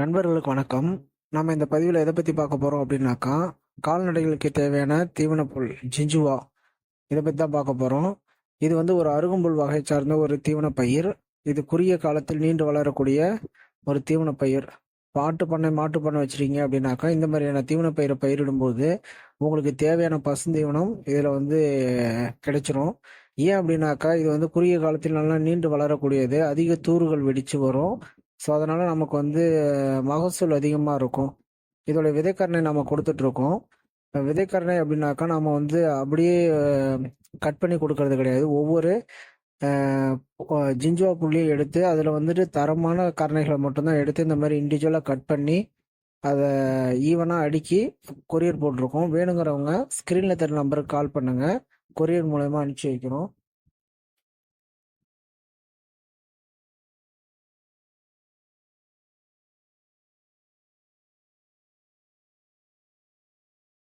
நண்பர்களுக்கு வணக்கம். நம்ம இந்த பதிவில் எதை பற்றி பார்க்க போகிறோம் அப்படின்னாக்கா கால்நடைகளுக்கு தேவையான தீவனப்புல் ஜிஞ்சுவா இதை பற்றி தான் பார்க்க போகிறோம் இது வந்து ஒரு அருகம்புல் வகை சார்ந்த ஒரு தீவன பயிர். இது குறுகிய காலத்தில் நீண்டு வளரக்கூடிய ஒரு தீவன பயிர். பாட்டு பண்ணை மாட்டு பண்ணை வச்சிருக்கீங்க அப்படின்னாக்கா இந்த மாதிரியான தீவன பயிரை பயிரிடும்போது உங்களுக்கு தேவையான பசுந்தீவனம் இதில் வந்து கிடைச்சிரும். ஏன் அப்படின்னாக்கா இது வந்து குறுகிய காலத்தில் நல்லா நீண்டு வளரக்கூடியது. அதிக தூறுகள் வெடித்து வரும். ஸோ அதனால் நமக்கு வந்து மகசூல் அதிகமாக இருக்கும். இதோட விதைக்கரணை நம்ம கொடுத்துட்ருக்கோம். விதைக்கரணை அப்படின்னாக்கா நம்ம வந்து அப்படியே கட் பண்ணி கொடுக்கறது கிடையாது. ஒவ்வொரு ஜிஞ்சுவா புள்ளியும் எடுத்து அதில் வந்துட்டு தரமான கரணைகளை மட்டும்தான் எடுத்து இந்த மாதிரி இண்டிவிஜுவலாக கட் பண்ணி அதை ஈவனாக அடுக்கி கொரியர் போட்டிருக்கோம். வேணுங்கிறவங்க ஸ்க்ரீனில் தெரிய நம்பருக்கு கால் பண்ணுங்கள் கொரியர் மூலயமா அனுப்பிச்சி வைக்கிறோம்.